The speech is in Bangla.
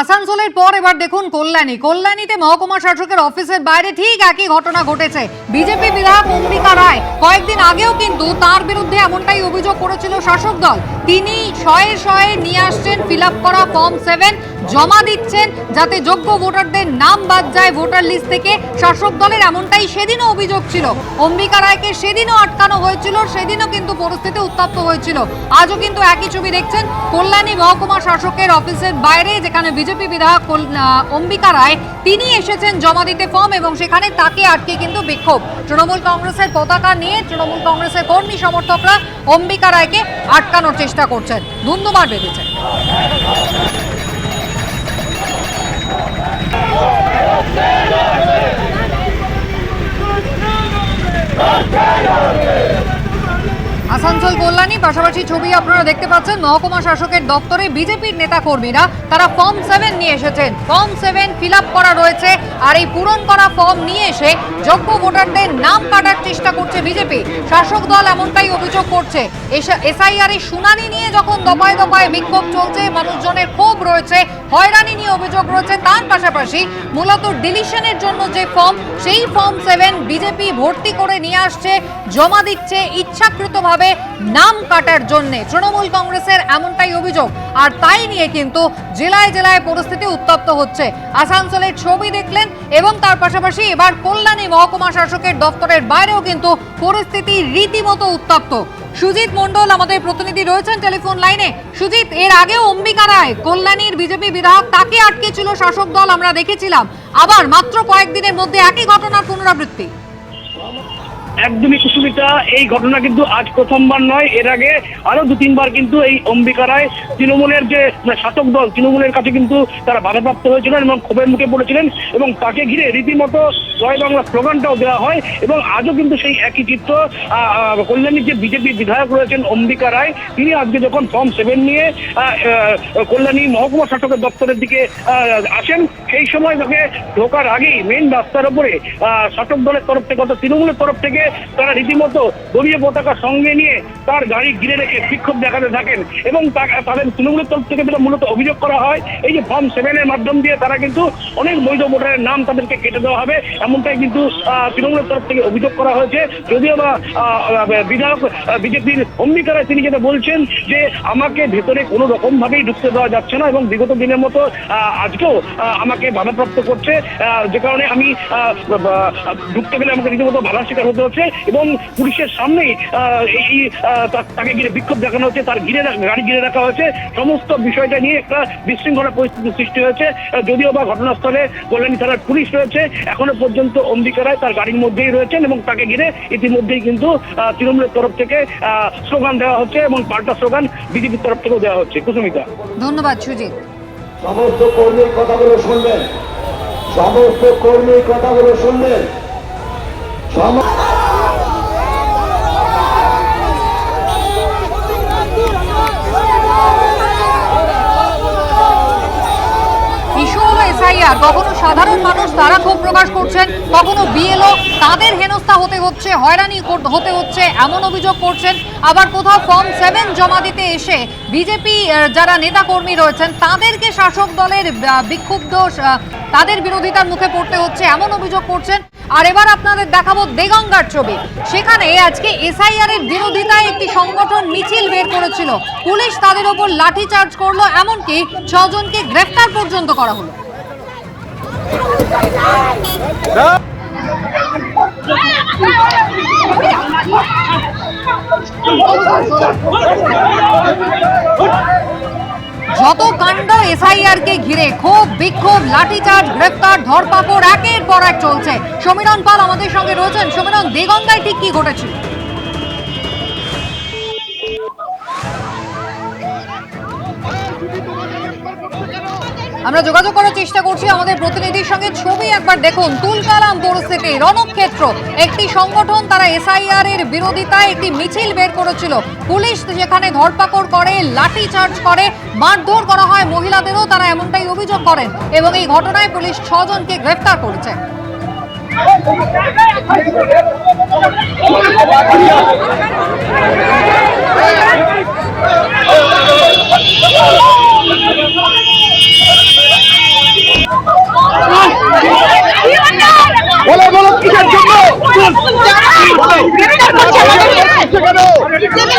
আসানসোলের পর এবার দেখুন কল্যাণী। কল্যাণীতে মহকুমা শাসকের অফিসের বাইরে ঠিক একই ঘটনা ঘটেছে। বিজেপি বিধায়ক অম্বিকা রায় কয়েকদিন আগেও কিন্তু তার বিরুদ্ধে এমনটাই অভিযোগ করেছিল শাসক দল। তিনি শয়ে শয়ে নিয়ে আসছেন ফিল করা ফর্ম সেভেন জমা দিচ্ছেন যাতে যোগ্য ভোটারদের নাম বাদ যায় ভোটার লিস্ট থেকে। শাসক দলের এমনটাই সেদিনও অভিযোগ ছিল। অম্বিকা রায়কে সেদিনও আটকানো হয়েছিল, সেদিনও কিন্তু পরিস্থিতি উত্তপ্ত হয়েছিল। আজও কিন্তু একই ছবি দেখছেন কল্যাণী মহকুমা শাসকের অফিসের বাইরে, যেখানে বিজেপি বিধায়ক অম্বিকা রায়, তিনি এসেছেন জমা দিতে ফর্ম এবং সেখানে তাকে আটকে কিন্তু বিক্ষোভ। তৃণমূল কংগ্রেসের পতাকা নিয়ে তৃণমূল কংগ্রেসের কর্মী সমর্থকরা অম্বিকা রায়কে আটকানোর চেষ্টা করছেন। ধুন্ধুমার বেঁধেছে আসানসোল কল্যাণী পাশাপাশি ছবি আপনারা দেখতে পাচ্ছেন, মহকুমা শাসকের দপ্তরে বিজেপির নেতা কর্মীরা তারা ফর্ম সেভেন নিয়ে এসেছেন। ফর্ম সেভেন ফিল করা রয়েছে, আর এই পূরণ করা ফর্ম নিয়ে এসে যোগ্য ভোটারদের নাম কাটার চেষ্টা করছে বিজেপি। শাসক দল এমনটাই অভিযোগ করছে। এসআইআর এর শুনানি নিয়ে যখন দফায় দফায় বিক্ষোভ চলছে, মানুষজনের ক্ষোভ রয়েছে, হয়রানি নিয়ে অভিযোগ রয়েছে, তার পাশাপাশি মূলত ডিলিশনের জন্য যে ফর্ম, সেই ফর্ম সেভেন বিজেপি ভর্তি করে নিয়ে আসছে, জমা দিচ্ছে ইচ্ছাকৃতভাবে নাম কাটার জন্য তৃণমূল কংগ্রেসের এমনটাই অভিযোগ। আর তাই নিয়ে কিন্তু জেলায় জেলায় পরিস্থিতি উত্তপ্ত হচ্ছে। আসানসোলের ছবি দেখলেন এবং তার পাশাপাশি এবার কল্যাণী মহকুমা শাসকের দপ্তরের বাইরেও কিন্তু পরিস্থিতি রীতিমতো উত্তপ্ত। সুজিত মন্ডল আমাদের প্রতিনিধি রয়েছেন টেলিফোন লাইনে। সুজিত, এর আগেও অম্বিকা রায়, কল্যাণীর বিজেপি বিধায়ক, তাকে আটকে ছিল শাসক দল, আমরা দেখেছিলাম। আবার মাত্র কয়েকদিনের মধ্যে একই ঘটনার পুনরাবৃত্তি। একদমই কুসুমিতা এই ঘটনা কিন্তু আজ প্রথমবার নয়, এর আগে আরও দু তিনবার কিন্তু এই অম্বিকা রায় তৃণমূলের যে শাসক দল তৃণমূলের কাছে কিন্তু তারা বাধাপ্রাপ্ত হয়েছিলেন এবং ক্ষোভের মুখে পড়েছিলেন এবং তাকে ঘিরে রীতিমতো জয় বাংলা স্লোগানটাও দেওয়া হয় এবং আজও কিন্তু সেই একই চিত্র কল্যাণীর যে বিজেপি বিধায়ক রয়েছেন অম্বিকা রায়, তিনি আজকে যখন ফর্ম সেভেন নিয়ে কল্যাণী মহকুমা শাসকের দপ্তরের দিকে আসেন, সেই সময় তাকে ঢোকার আগেই মেন রাস্তার উপরে শাসক দলের তরফ থেকে অর্থাৎ তৃণমূলের তরফ থেকে তারা রীতিমতো দলীয় পতাকা সঙ্গে নিয়ে তার গাড়ি ঘিরে রেখে বিক্ষোভ দেখাতে থাকেন এবং তাদের তৃণমূলের তরফ থেকে যেটা মূলত অভিযোগ করা হয়, এই যে ফর্ম সেভেনের মাধ্যম দিয়ে তারা কিন্তু অনেক বৈধ ভোটারের নাম তাদেরকে কেটে দেওয়া হবে। এমনটাই কিন্তু তৃণমূলের তরফ থেকে অভিযোগ করা হয়েছে। যদিও বা বিধায়ক বিজেপির অম্বিকা রায় তিনি যেটা বলছেন যে আমাকে ভেতরে কোনো রকম ভাবেই ঢুকতে দেওয়া যাচ্ছে না এবং বিগত দিনের মতো আজকেও আমাকে বাধাপ্রাপ্ত করছে। যে কারণে আমি ঢুকতে গেলে আমাকে রীতিমতো বাধার শিকার হতে এবং পুলিশের সামনেই এই তাকে ঘিরে বিক্ষোভ দেখানো হচ্ছে তার ঘিরে গাড়ি ঘিরে রাখা হয়েছে। সমস্ত বিষয়টা নিয়ে একটা বিশৃঙ্খলা পরিস্থিতি সৃষ্টি হয়েছে। যদিও বা ঘটনাস্থলে কল্যাণী থানার পুলিশ রয়েছে এখনও পর্যন্ত অম্বিকা রায় তার গাড়ির মধ্যেই রয়েছেন এবং তাকে ঘিরে ইতিমধ্যেই কিন্তু তৃণমূলের তরফ থেকে আহ, স্লোগান দেওয়া হচ্ছে এবং পাল্টা স্লোগান বিজেপির তরফ থেকেও দেওয়া হচ্ছে। কুসুমিতা। ধন্যবাদ সুজিত। সমস্ত কর্মীর কথাগুলো শুনবেন। সমস্ত কর্মীর কথাগুলো শুনবেন। সম- এসআইআর কখনো সাধারণ মানুষ তারা ক্ষোভ প্রকাশ করছেন, কখনো বিএলও। তাদের হেনস্থা হতে হচ্ছে, হয়রানি হতে হচ্ছে, এমন অভিযোগ করছেন। আবার কোথাও ফর্ম সেভেন জমা দিতে এসে বিজেপি যারা নেতা কর্মী রয়েছেন, তাদেরকে শাসক দলের বিক্ষুব্ধ তাদের বিরোধিতার মুখে পড়তে হচ্ছে, এমন অভিযোগ করছেন। আর এবার আপনাদের দেখাবো দেগঙ্গার ছবি। সেখানে আজকে এসআইআর এর বিরোধিতায় একটি সংগঠন মিছিল বের করেছিল। পুলিশ তাদের ওপর লাঠিচার্জ করল, এমনকি ছজনকে গ্রেফতার পর্যন্ত করা হলো। যত কাণ্ড এসআইআর কে ঘিরে, ক্ষোভ, বিক্ষোভ, লাঠিচার্জ গ্রেফতার ধরপাকড়, একের পর এক চলছে। সমীরণ পাল আমাদের সঙ্গে রয়েছেন। সমীরণ, দেগঙ্গায় ঠিক কি ঘটেছিল? আমরা যোগাযোগ করার চেষ্টা করছি আমাদের প্রতিনিধির সঙ্গে। ছবি একবার দেখুন তুলকালাম পরিস্থিতি রণক্ষেত্র। একটি সংগঠন তারা এসআইআর এর বিরোধিতায় একটি মিছিল বের করেছিল। পুলিশ সেখানে ধরপাকড় করে লাঠি চার্জ করে, মারধর করা হয় মহিলাদেরও, তারা এমনটাই অভিযোগ করেন এবং এই ঘটনায় পুলিশ ছজনকে গ্রেফতার করেছে।